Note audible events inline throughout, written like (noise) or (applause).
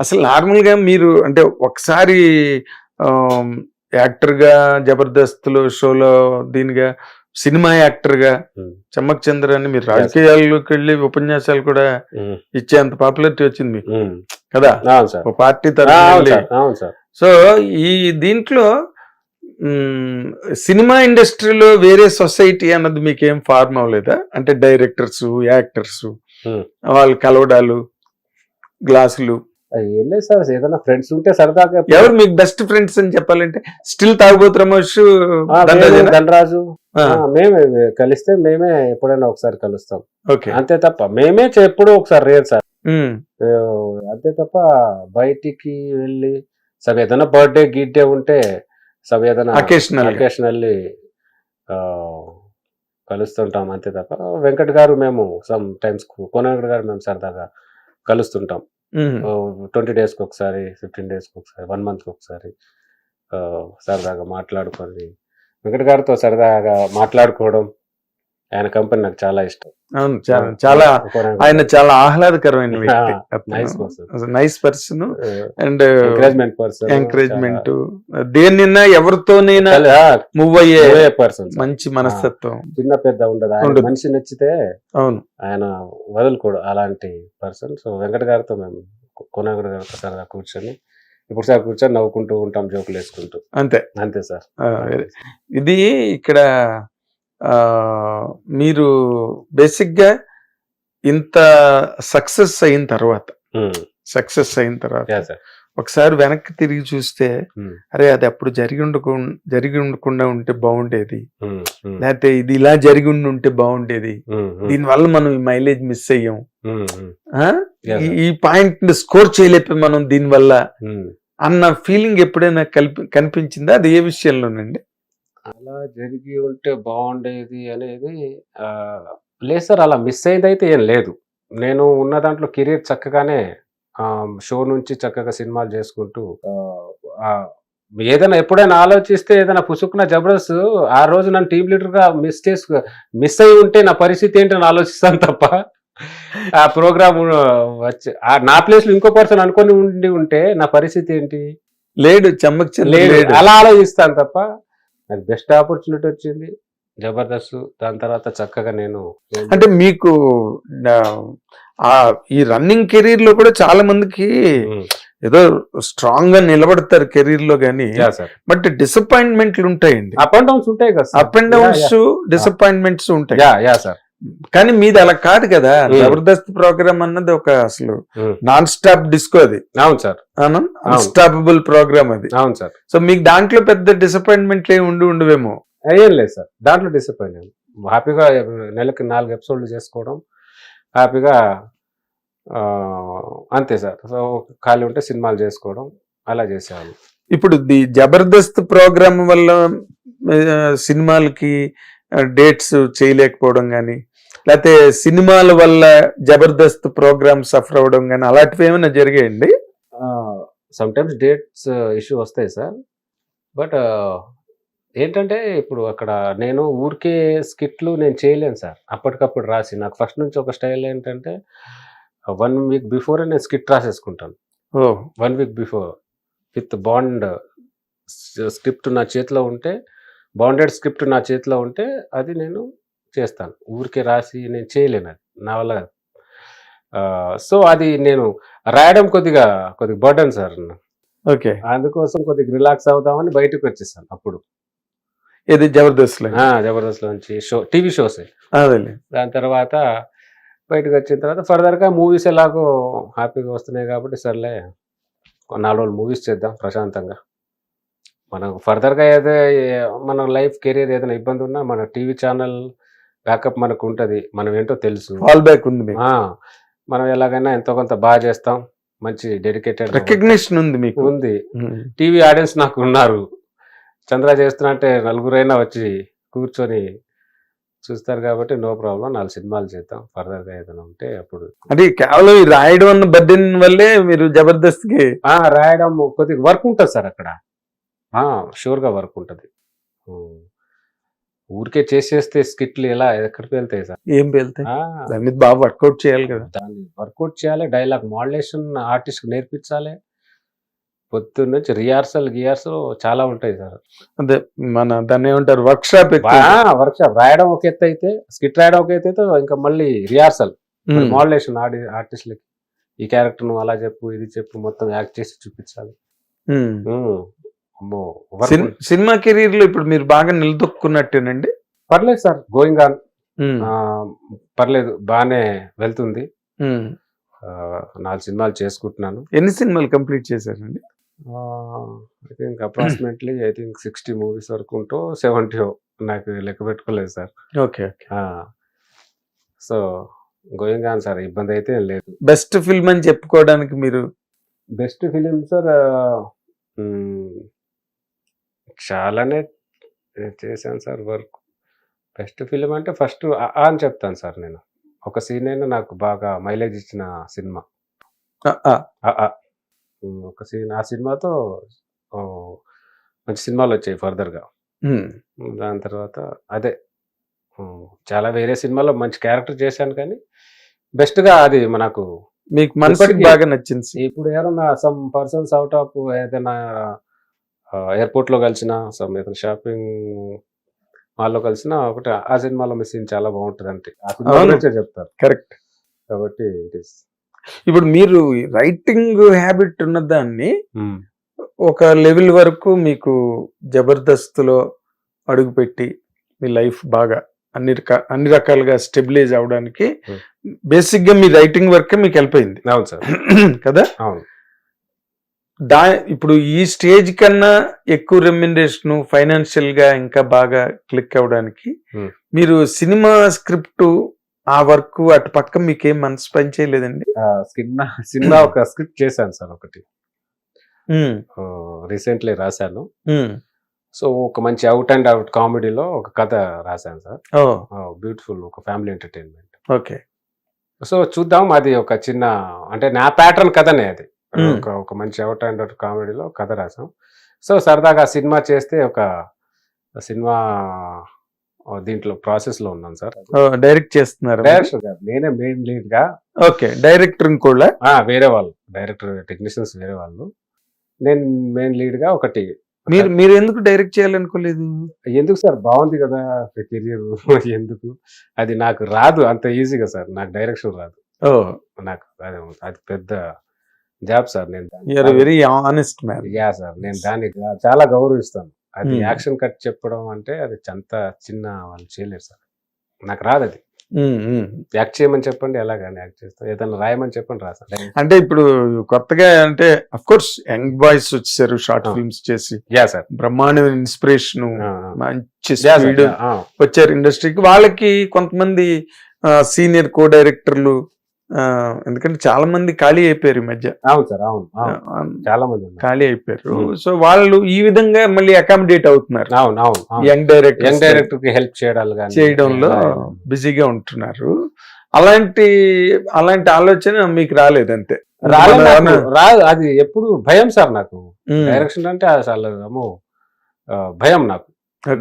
అసలు నార్మల్గా మీరు అంటే ఒకసారి ఆమ్, యాక్టర్గా జబర్దస్త్లో షోలో దీనిగా సినిమా యాక్టర్గా Hmm. చమ్మక్ చంద్ర అని మీరు రాజకీయాల్లోకి వెళ్ళి ఉపన్యాసాలు కూడా ఇచ్చేంత పాపులారిటీ వచ్చింది మీకు. కదా? పార్టీ తరఫున సో ఈ దీంట్లో సినిమా ఇండస్ట్రీలో వేరే సొసైటీ అన్నది మీకు ఏం ఫార్మ్ అవ్వలేదా? అంటే డైరెక్టర్స్ యాక్టర్స్. వాళ్ళు కలవడాలు గ్లాసులు ఏం లేదు సార్ ఏదైనా ఫ్రెండ్స్ ఉంటే సరదాగా ఎవరు మీకు బెస్ట్ ఫ్రెండ్స్ అని చెప్పాలంటే స్టిల్ తాగుబోతు రమేష్ ధనరాజు మేమే కలిస్తే మేమే ఎప్పుడైనా ఒకసారి కలుస్తాం. ఓకే. అంతే తప్ప మేమే ఎప్పుడూ ఒకసారి రేరు సార్. అంతే తప్ప బయటికి వెళ్ళి సబ్ ఏదైనా బర్త్డే గిడ్డే ఉంటే సబ్ ఏదైనా గా. అకేషనల్లీ కలుస్తుంటాం అంతే తప్ప. వెంకట్ గారు మేము సమ్ టైమ్స్ కోనగడ్ గారు మేము సరదాగా కలుస్తుంటాం. ట్వంటీ డేస్కి ఒకసారి ఫిఫ్టీన్ డేస్కి ఒకసారి వన్ మంత్కి ఒకసారి సరదాగా మాట్లాడుకొని వెంకట గారితో సరదాగా మాట్లాడుకోవడం ఆయన కంపెనీ నాకు చాలా ఇష్టం. అవును చాలా చాలా ఆయన చాలా ఆహ్లాదకరమైన వ్యక్తి. Nice person and encouragement person encouragement దేన్నైనా ఎవరితోనైనా మూవ్ అయ్యే పర్సన్ మంచి మనస్తత్వం. చిన్న పెద్ద ఉండదు. మనిషి నచ్చితే అవును. ఆయన వదులుకోడు అలాంటి పర్సన్ సో వెంకట గారితో మేము కొనగడ గారితో సరదా కూర్చొని ఇప్పుడు సార్ కూర్చొని నవ్వుకుంటూ ఉంటాం జోకులు వేసుకుంటూ అంతే. అంతే సార్. ఇది ఇక్కడ మీరు బేసిక్గా ఇంత సక్సెస్ అయిన తర్వాత సక్సెస్ అయిన తర్వాత ఒకసారి వెనక్కి తిరిగి చూస్తే. అరే అది అప్పుడు జరిగి ఉండకు జరిగి ఉండకుండా ఉంటే బాగుండేది. లేకపోతే ఇది ఇలా జరిగి ఉండి ఉంటే బాగుండేది. దీనివల్ల మనం ఈ మైలేజ్ మిస్ అయ్యాం. ఈ- పాయింట్ని స్కోర్ చేయలేకపోయి మనం దీనివల్ల అన్న ఫీలింగ్ ఎప్పుడైనా కలిపి కనిపించిందా? అది ఏ విషయంలోనండి? అలా జరిగి ఉంటే బాగుండేది అనేది ఆ, లేదు సార్ అలా మిస్ అయింది అయితే ఏం లేదు. నేను ఉన్న దాంట్లో కెరీర్ చక్కగానే షో నుంచి చక్కగా సినిమాలు చేసుకుంటూ ఏదైనా ఎప్పుడైనా ఆలోచిస్తే ఏదైనా పుసుకున్న జబర్దస్త్ ఆ రోజు నన్ను టీం లీడర్గా మిస్ చేసు మిస్ అయి ఉంటే నా పరిస్థితి ఏంటని ఆలోచిస్తాను తప్ప ఆ ప్రోగ్రామ్ వచ్చి నా ప్లేస్లో ఇంకో పర్సన్ అనుకొని ఉండి ఉంటే నా పరిస్థితి ఏంటి? లేడు చెమ్మక్ అలా ఆలోచిస్తాను తప్ప నాకు బెస్ట్ ఆపర్చునిటీ వచ్చింది. జబర్దస్త్ దాని తర్వాత చక్కగా నేను అంటే మీకు ఈ రన్నింగ్ కెరీర్లో కూడా చాలా మందికి ఏదో స్ట్రాంగ్గా నిలబడతారు కెరీర్లో గానీ. బట్ డిసప్పాయింట్మెంట్లు ఉంటాయండి. అప్ అండ్ డౌన్స్ ఉంటాయి కదా అప్ అండ్ డౌన్స్ డిసప్పాయింట్మెంట్స్ ఉంటాయి. యా సార్ కానీ మీది అలా కాదు కదా. జబర్దస్త్ ప్రోగ్రామ్ అన్నది ఒక అసలు. నాన్ స్టాప్ డిస్కో అది. అవును సార్. అన్స్టాపబుల్ ప్రోగ్రామ్ అది. అవును సార్. సో మీకు దాంట్లో పెద్ద డిసప్పాయింట్మెంట్లు ఏమి ఉండి ఉండవేమో? ఏం లేదు సార్. దాంట్లో డిసప్పాయింట్ హ్యాపీగా నెలకి నాలుగు ఎపిసోడ్లు చేసుకోవడం. హ్యాపీగా అంతే సార్. సో ఖాళీ ఉంటే సినిమాలు చేసుకోవడం. అలా చేసేవాళ్ళు ఇప్పుడు ది జబర్దస్త్ ప్రోగ్రామ్ వల్ల సినిమాలకి డేట్స్ చేయలేకపోవడం కానీ లేకపోతే సినిమాల వల్ల జబర్దస్త్ ప్రోగ్రామ్ సఫర్ అవ్వడం కానీ అలాంటివి ఏమైనా జరిగాయండి? సమ్ టైమ్స్ డేట్స్ ఇష్యూ వస్తాయి సార్. బట్ ఏంటంటే ఇప్పుడు అక్కడ నేను ఊరికే స్కిట్లు నేను చేయలేను సార్. అప్పటికప్పుడు రాసి నాకు ఫస్ట్ నుంచి ఒక స్టైల్ ఏంటంటే వన్ వీక్ బిఫోర్ నేను స్కిట్ రాసేసుకుంటాను. ఓ. One week before with bound script నా చేతిలో ఉంటే బాండెడ్ స్క్రిప్ట్ నా చేతిలో ఉంటే అది నేను చేస్తాను. ఊరికే రాసి నేను చేయలేను అది. నా వల్ల కాదు. సో అది నేను రాయడం కొద్దిగా కొద్దిగా బర్డన్ సార్ ఓకే. అందుకోసం కొద్దిగా రిలాక్స్ అవుదామని బయటకు వచ్చేసాను అప్పుడు. ఇది జబర్దస్త్ జబర్దస్త్ నుంచి షో టీవీ షోస్. దాని తర్వాత బయటకు వచ్చిన తర్వాత ఫర్దర్గా మూవీస్ ఎలాగో హ్యాపీగా వస్తున్నాయి కాబట్టి సర్లే నాలుగు రోజులు మూవీస్ చేద్దాం ప్రశాంతంగా. మనకు ఫర్దర్గా ఏదో మన లైఫ్ కెరీర్ ఏదైనా ఇబ్బంది ఉన్నా మన టీవీ ఛానల్ బ్యాకప్ మనకు ఉంటుంది మనం ఏంటో తెలుసు ఫాల్ బ్యాక్ ఉంది మనం ఎలాగైనా ఎంతో కొంత బాగా చేస్తాం మంచి డెడికేటెడ్ రికగ్నిషన్ ఉంది మీకు. ఉంది. టీవీ ఆడియన్స్ నాకు ఉన్నారు చంద్ర చేస్తున్నా అంటే నలుగురైనా వచ్చి కూర్చొని చూస్తారు కాబట్టి నో ప్రాబ్లం నాలుగు సినిమాలు చేద్దాం ఫర్దర్గా ఏదైనా ఉంటే అప్పుడు. అంటే కేవలం ఈ రాయడం అన్న బర్డెన్ వల్లే మీరు జబర్దస్త్కి రాయడం కొద్దిగా వర్క్ ఉంటుంది సార్ అక్కడ. షూర్గా వర్క్ ఉంటుంది. ఊరికే చేసేస్తే స్కిట్లు ఎలా ఎక్కడికి వెళ్తాయి సార్? ఏం వెళ్తాయి? దాని మీద బాగా వర్కౌట్ చేయాలి కదా. దాన్ని వర్కౌట్ చేయాలి డైలాగ్ మాడ్యులేషన్ ఆర్టిస్ట్ నేర్పించాలి. పొద్దున్న నుంచి రిహార్సల్ గిహార్సల్ చాలా ఉంటాయి సార్. అదే మన దాన్ని ఏమంటారు వర్క్ షాప్ వర్క్ షాప్ రాయడం ఒక ఎత్తు అయితే స్కిట్ రాయడం ఒక ఎత్తు అయితే ఇంకా మళ్ళీ రిహార్సల్. మాడ్యులేషన్ ఆడి ఆర్టిస్ట్లకి. ఈ క్యారెక్టర్ నువ్వు అలా చెప్పు ఇది చెప్పు మొత్తం యాక్ట్ చేసి చూపించాలి. సినిమా కెరీర్లో ఇప్పుడు మీరు బాగా నిలదొక్కున్నట్టేనండి? పర్లేదు సార్ గోయింగ్ ఆన్. పర్లేదు బాగానే వెళ్తుంది. నాలుగు సినిమాలు చేసుకుంటున్నాను. ఎన్ని సినిమాలు కంప్లీట్ చేశారండి? I think approximately I think sixty movies వరకు ఉంటూ సెవెంటీ నాకు లెక్క పెట్టుకోలేదు sir. Okay okay. So going on sir ఇబ్బంది అయితే లేదు. బెస్ట్ ఫిల్మ్ అని చెప్పుకోవడానికి మీరు బెస్ట్ ఫిలిం సార్ చాలానే చేశాను సార్ వర్క్. బెస్ట్ ఫిలిం అంటే ఫస్ట్ అని చెప్తాను సార్ నేను. ఒక సీన్ అయినా నాకు బాగా మైలేజ్ ఇచ్చిన సినిమా. ఒక సీన్ ఆ సినిమాతో మంచి సినిమాలు వచ్చాయి ఫర్దర్గా దాని తర్వాత అదే. చాలా వేరే సినిమాలో మంచి క్యారెక్టర్ చేశాను కానీ బెస్ట్గా అది మనకు మీకు మనసుకి బాగా నచ్చింది. ఇప్పుడు ఎవరన్నా సమ్ పర్సన్స్ అవుట్ ఆఫ్ ఏదైనా ఎయిర్పోర్ట్లో కలిసిన సమ్ ఏదైనా షాపింగ్ మాల్లో కలిసిన ఒకటి ఆ సినిమాలో మీ సీన్ చాలా బాగుంటుంది అంటే చెప్తారు. కరెక్ట్ కాబట్టి ఇట్ ఇస్ ఇప్పుడు మీరు రైటింగ్ హ్యాబిట్ ఉన్న దాన్ని ఒక లెవెల్ వరకు మీకు జబర్దస్త్లో అడుగుపెట్టి మీ లైఫ్ బాగా అన్ని రకా అన్ని రకాలుగా స్టెబిలైజ్ అవడానికి Hmm. బేసిక్గా మీ రైటింగ్ వర్క్ మీకు అయింది. అవును సార్. (clears throat) కదా? అవును. దా ఇప్పుడు ఈ స్టేజ్ కన్నా ఎక్కువ రెమ్యునరేషన్ ఫైనాన్షియల్గా ఇంకా బాగా క్లిక్ అవడానికి Hmm. మీరు సినిమా స్క్రిప్ట్ ఆ వర్క్ అటు పక్క మీకేం మనసు పని చేయలేదండి? సినిమా సినిమా ఒక స్క్రిప్ట్ చేశాను సార్ ఒకటి. ఉమ్, రీసెంట్లీ రాశాను. సో ఒక మంచి అవుట్ అండ్ అవుట్ కామెడీలో ఒక కథ రాశాను సార్. బ్యూటిఫుల్ ఒక ఫ్యామిలీ ఎంటర్టైన్మెంట్. ఓకే. సో చూద్దాం అది ఒక చిన్న అంటే నా ప్యాటర్న్ కథనే అది. Hmm. ఒక ఒక మంచి అవుట్ అండ్ అవుట్ కామెడీలో కథ రాసాం సో సరదాగా సినిమా చేస్తే ఒక సినిమా దీంట్లో ప్రాసెస్లో ఉన్నాను సార్ డైరెక్ట్ చేస్తున్నారు డైరెక్టర్ గారు నేనే మెయిన్ లీడ్గా. ఓకే డైరెక్టర్ కూడా ఆ, వేరే వాళ్ళు. డైరెక్టర్ టెక్నీషియన్స్ వేరే వాళ్ళు. నేను మెయిన్ లీడ్గా ఒకటి. మీరు మీరు ఎందుకు డైరెక్ట్ చేయాలనుకోలేదు? ఎందుకు సార్? బాగుంది కదా కెరియర్. (laughs) ఎందుకు? అది నాకు రాదు. అంత ఈజీగా సార్. నాకు డైరెక్షన్ రాదు. ఓ. నాకు అది పెద్ద జాబ్ సార్ నేను very honest man yeah sir నేను దాన్ని గా- చాలా గౌరవిస్తాను. అది Hmm. యాక్షన్ కట్ చెప్పడం అంటే అది అంత చిన్న వాళ్ళు చేయలేరు సార్. నాకు రాదు అది. యాక్ట్ చేయమని చెప్పండి ఎలాగని యాక్ట్ చేస్తాం. ఏదైనా రాయమని చెప్పండి రాసాను అంటే ఇప్పుడు కొత్తగా అంటే అఫ్ కోర్స్ యంగ్ బాయ్స్ వచ్చారు షార్ట్. ఫిల్మ్స్ చేసి. Yeah sir. బ్రహ్మాండమైన ఇన్స్పిరేషన్ మంచి సార్ వచ్చారు ఇండస్ట్రీకి. వాళ్ళకి కొంతమంది సీనియర్ కో డైరెక్టర్లు ఎందుకంటే చాలా మంది ఖాళీ అయిపోయారు ఈ మధ్య. అవును సార్ అవును చాలా మంది ఖాళీ అయిపోయారు. సో వాళ్ళు ఈ విధంగా మళ్ళీ అకామిడేట్ అవుతున్నారు. అవును అవును. యంగ్ డైరెక్టర్ యంగ్ డైరెక్టర్కి హెల్ప్ చేయడాలు బిజీగా ఉంటున్నారు. అలాంటి అలాంటి ఆలోచన మీకు రాలేదు అంతే? రాలేదు. రాదు అది ఎప్పుడు భయం సార్ నాకు. డైరెక్షన్ అంటే అసలు అమ్మో భయం నాకు.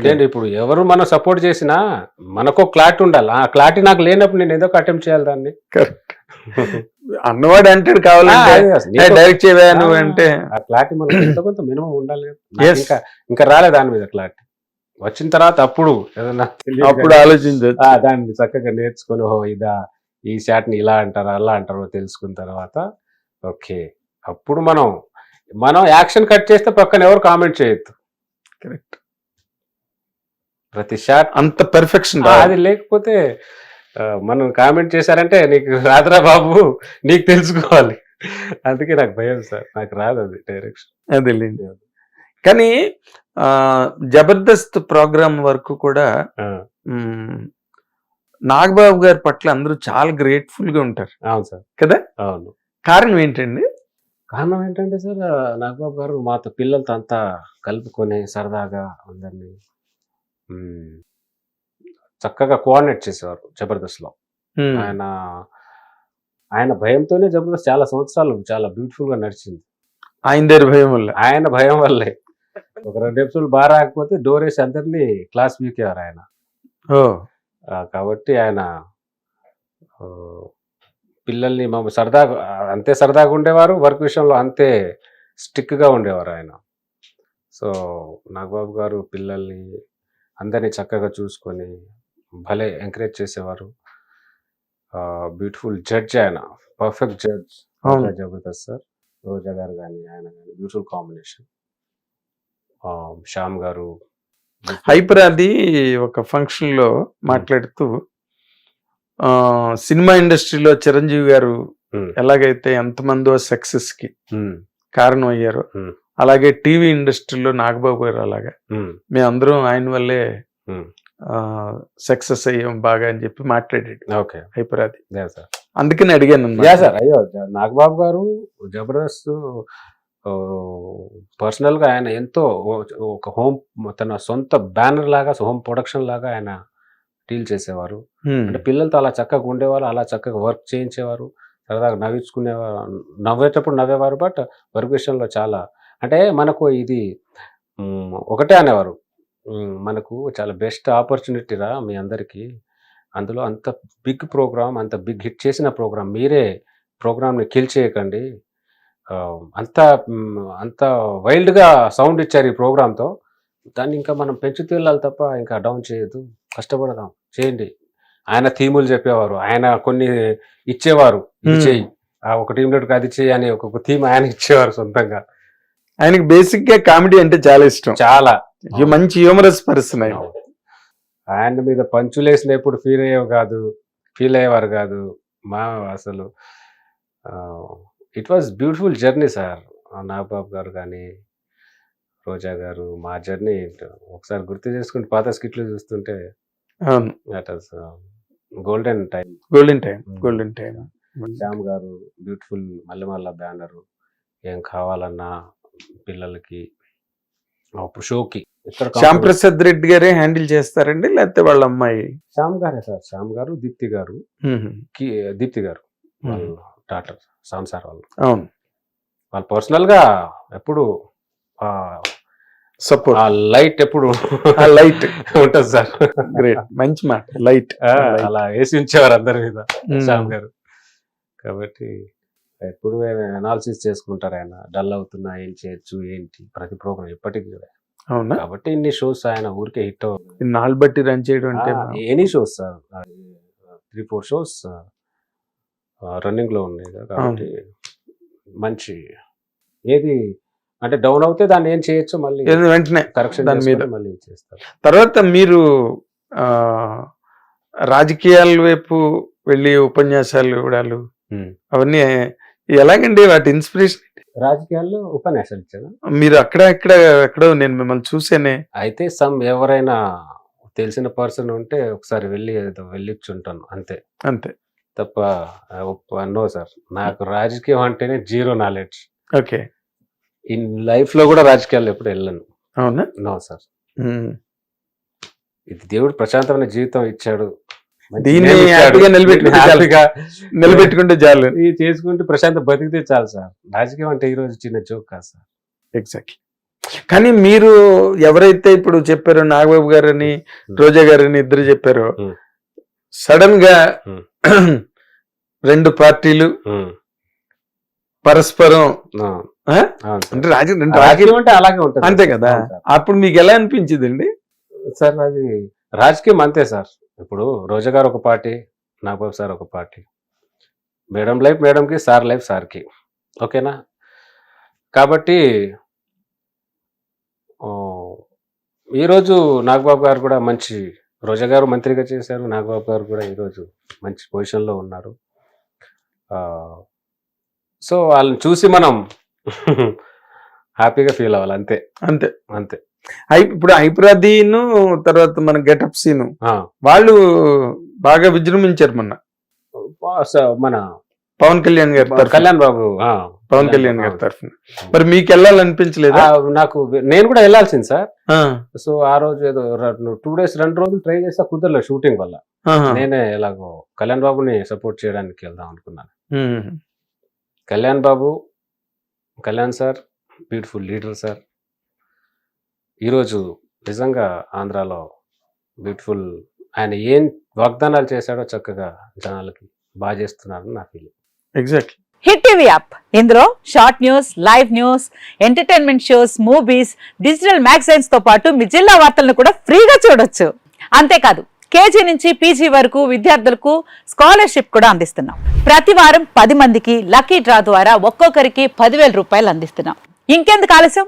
ఏంటి ఇప్పుడు ఎవరు మనం సపోర్ట్ చేసినా మనకు క్లారిటీ ఉండాలి. ఆ క్లారిటీ నాకు లేనప్పుడు నేను ఏదో అటెంప్ట్ చేయాలి దాన్ని? Correct. అన్నవాడు అంటాడు కావాలంటే డైరెక్ట్ చేయవా నువ్వు అంటే ఆ క్లారిటీ మనకు కొంత మినిమం ఉండాలి. ఇంకా ఇంకా రాలే దాని మీద క్లారిటీ వచ్చిన తర్వాత అప్పుడు ఏదన్నా అప్పుడు కానీ, ఆలోచించవచ్చు ఆ, దాన్ని చక్కగా నేర్చుకొని ఓ ఇదా ఈ ని ఇలా అంటారు అలా అంటారు తెలుసుకున్న తర్వాత ఓకే. అప్పుడు మనం మనం యాక్షన్ కట్ చేస్తే పక్కన ఎవరు కామెంట్ చేయొద్దు. కరెక్ట్ ప్రతి షాట్ అంత పెర్ఫెక్షన్ అది లేకపోతే మనం కామెంట్ చేశారంటే నీకు రాదురా బాబు నీకు తెలుసుకోవాలి. అందుకే నాకు భయం సార్ నాకు రాదు అది డైరెక్షన్ అదేలేండి. కానీ జబర్దస్త్ ప్రోగ్రామ్ వరకు కూడా నాగబాబు గారి పట్ల అందరూ చాలా గ్రేట్ఫుల్గా ఉంటారు. అవును సార్. కదా? అవును. కారణం ఏంటండి? కారణం ఏంటంటే సార్ నాగబాబు గారు మాతో పిల్లలతో అంతా కలుపుకొని సరదాగా అందరినీ చక్కగా కోఆర్డినేట్ చేసేవారు జబర్దస్త్లో. ఆయన ఆయన భయంతోనే జబర్దస్త్ చాలా సంవత్సరాలు చాలా బ్యూటిఫుల్గా నడిచింది. ఆయన దగ్గర భయం వల్ల. ఆయన భయం వల్లే. ఒక రెండు ఎపిసోడ్ బాగా రాకపోతే డోర్ వేసి అందరినీ క్లాస్ వీకేవారు ఆయన. కాబట్టి ఆయన పిల్లల్ని మా సరదాగా అంతే సరదాగా ఉండేవారు వర్క్ విషయంలో అంతే స్టిక్గా ఉండేవారు ఆయన. సో నాగబాబు గారు పిల్లల్ని అందరినీ చక్కగా చూసుకొని భలే ఎంకరేజ్ చేసేవారు. బ్యూటిఫుల్ జడ్జ్ ఆయన. Perfect judge. Jabardasth sir Roja garu కానీ ఆయన కానీ బ్యూటిఫుల్ కాంబినేషన్. శ్యామ్ గారు. హైపర్ అది ఒక ఫంక్షన్లో మాట్లాడుతూ సినిమా ఇండస్ట్రీలో చిరంజీవి గారు ఎలాగైతే ఎంతమందో సక్సెస్కి కారణం అయ్యారో. అలాగే టీవీ ఇండస్ట్రీలో నాగబాబు గారు అలాగా మేమందరం ఆయన వల్లే. సక్సెస్ అయ్యాం బాగా అని చెప్పి మాట్లాడాడు. ఓకే. హైపరాది. Yeah sir. అందుకని అడిగాను సార్ అయ్యో నాగబాబు గారు జబర్దస్త్ పర్సనల్గా ఆయన ఎంతో ఒక హోమ్ తన సొంత బ్యానర్ లాగా హోమ్ ప్రొడక్షన్ లాగా ఆయన డీల్ చేసేవారు. అంటే పిల్లలతో అలా చక్కగా ఉండేవారు అలా చక్కగా వర్క్ చేయించేవారు సరదాగా నవ్వించుకునేవారు నవ్వేటప్పుడు నవ్వేవారు బట్ వర్క్ విషయంలో చాలా అంటే మనకు ఇది ఒకటే అనేవారు. మనకు చాలా బెస్ట్ ఆపర్చునిటీ రా మీ అందరికీ. అందులో అంత బిగ్ ప్రోగ్రామ్ అంత బిగ్ హిట్ చేసిన ప్రోగ్రామ్ మీరే ప్రోగ్రామ్ని కిల్ చేయకండి. అంత అంత వైల్డ్గా సౌండ్ ఇచ్చారు ఈ ప్రోగ్రామ్తో. దాన్ని ఇంకా మనం పెంచుతూ వెళ్ళాలి తప్ప ఇంకా డౌన్ చేయొద్దు. కష్టపడదాం. చేయండి. ఆయన థీములు చెప్పేవారు. ఆయన కొన్ని ఇచ్చేవారు. ఇది. చేయి. ఆ ఒక టీం లీడర్కి అది చేయి అని ఒక్కొక్క థీమ్ ఆయన ఇచ్చేవారు సొంతంగా. ఆయనకి బేసిక్గా కామెడీ అంటే చాలా ఇష్టం. చాలా. మంచి హ్యూమరస్ పర్సన్ ఆయన. ఆయన మీద పంచులేసిన ఎప్పుడు ఫీల్ అయ్యేవి కాదు ఫీల్ అయ్యేవారు కాదు. మా అసలు it was beautiful journey sir Nagababu garu కానీ రోజా గారు మా జర్నీ ఒకసారి గుర్తు చేసుకుంటే పాత స్కిట్లు చూస్తుంటే golden time golden time golden time Shyam garu beautiful Mallemala banner ఏం కావాలన్నా పిల్లలకి అప్పుడు షోకి ఇక్కడ శ్యామ్ ప్రసాద్ రెడ్డి గారే హ్యాండిల్ చేస్తారండి? లేకపోతే వాళ్ళ అమ్మాయి? శ్యామ్ గారే సార్. శ్యామ్ గారు దీప్తి గారు దీప్తి గారు డాక్టర్ శ్యామ్ సార్ వాళ్ళు. అవును. వాళ్ళు పర్సనల్గా ఎప్పుడు సపోర్ట్ ఆ లైట్ ఎప్పుడు ఆ లైట్. (laughs) ఉంటుంది సార్. గ్రేట్ మంచి మాట. లైట్ అలా వేసి ఉంచేవారు అందరి మీద శ్యామ్ గారు. కాబట్టి ఎప్పుడు అనాలిసిస్ చేసుకుంటారు ఆయన. డల్ అవుతున్నా ఏం చేయొచ్చు ఏంటి? ప్రతి ప్రోగ్రామ్ ఎప్పటికీ కూడా. అవునా కాబట్టి ఇన్ని షోస్ ఆయన ఊరికే హిట్ నాళ్ళు బట్టి రన్ చేయడం అంటే any shows sir three four shows రన్నింగ్లో ఉన్నాయి కదా. కాబట్టి మంచి ఏది అంటే డౌన్ అవుతే దాన్ని ఏం చేయొచ్చు మళ్ళీ వెంటనే కరెక్షన్ దాని మీద. మళ్ళీ చేస్తారు తర్వాత మీరు రాజకీయాల వైపు వెళ్ళి ఉపన్యాసాలు ఇవ్వడాలు. అవన్నీ ఎలాగండి వాటి ఇన్స్పిరేషన్? రాజకీయాల్లో ఉపన్యాసాలు ఇచ్చాను. మీరు అక్కడ ఇక్కడ ఎక్కడో నేను మిమ్మల్ని చూసేనే. అయితే సమ్ ఎవరైనా తెలిసిన పర్సన్ ఉంటే ఒకసారి వెళ్ళి ఏదో వెళ్ళిచ్చుంటాను అంతే. అంతే. తప్ప నో సార్. నాకు రాజకీయం అంటేనే జీరో నాలెడ్జ్. ఓకే. ఇన్ లైఫ్లో కూడా రాజకీయాల్లో ఎప్పుడు వెళ్ళను. అవునా? No sir. ఇది దేవుడు ప్రశాంతమైన జీవితం ఇచ్చాడు. దీన్ని. హ్యాపీగా నిలబెట్టుకుంటే నిలబెట్టుకుంటే చాలు ఇది చేసుకుంటే ప్రశాంత బతికితే చాలు సార్ రాజకీయం అంటే ఈ రోజు చిన్న జోక్ కాదు సార్ ఎగ్జాక్ట్లీ కానీ మీరు ఎవరైతే ఇప్పుడు చెప్పారో నాగబాబు గారని రోజా గారని ఇద్దరు చెప్పారో Hmm. సడన్గా Hmm. (clears throat) రెండు పార్టీలు. పరస్పరం. అంటే రాజకీయ రాజకీయం అంటే అలాగే ఉంటుంది అంతే కదా. అప్పుడు మీకు ఎలా అనిపించిందండి సార్ అది రాజకీయం అంతే సార్ ఇప్పుడు రోజా గారు ఒక పార్టీ నాగబాబు సార్ ఒక పార్టీ. మేడం లైఫ్ మేడంకి సార్ లైఫ్ సార్కి. ఓకేనా? కాబట్టి ఈరోజు నాగబాబు గారు కూడా మంచి రోజా గారు మంత్రిగా చేశారు నాగబాబు గారు కూడా ఈరోజు మంచి పొజిషన్లో ఉన్నారు. సో వాళ్ళని చూసి మనం (laughs) హ్యాపీగా ఫీల్ అవ్వాలి అంతే. అంతే. అంతే. ఇప్పుడు హైప్రాదీను తర్వాత మన గెటప్ సీను. వాళ్ళు బాగా విజృంభించారు మొన్న. మన పవన్ కళ్యాణ్ గారి కళ్యాణ్ బాబు పవన్ కళ్యాణ్ గారి తరఫున. మరి మీకు వెళ్ళాలనిపించలేదా? నాకు నేను కూడా వెళ్ళాల్సింది సార్. సో ఆ రోజు ఏదో టూ డేస్ రెండు రోజులు ట్రై చేస్తా కుదరలేదు షూటింగ్ వల్ల. నేనే ఎలాగో కళ్యాణ్ బాబుని సపోర్ట్ చేయడానికి వెళ్దాం అనుకున్నాను. Kalyan Babu Kalyan sir beautiful leader sir. ఈరోజు నిజంగా ఆంధ్రాలో బ్యూటిఫుల్ ఆయన ఏం వాగ్దానాలు చేశాడో చక్కగా జనాలకి బాగా చేస్తున్నారని నా feeling exactly hit TV app. ఇందులో short news live news entertainment shows movies digital మ్యాగజైన్స్తో పాటు మీ జిల్లా వార్తలను కూడా ఫ్రీగా చూడొచ్చు. అంతేకాదు కేజీ నుంచి పీజీ వరకు విద్యార్థులకు స్కాలర్షిప్ కూడా అందిస్తున్నాం. ప్రతి వారం పది మందికి లక్కీ డ్రా ద్వారా ఒక్కొక్కరికి పదివేల రూపాయలు అందిస్తున్నాం. ఇంకెందుకు ఆలస్యం?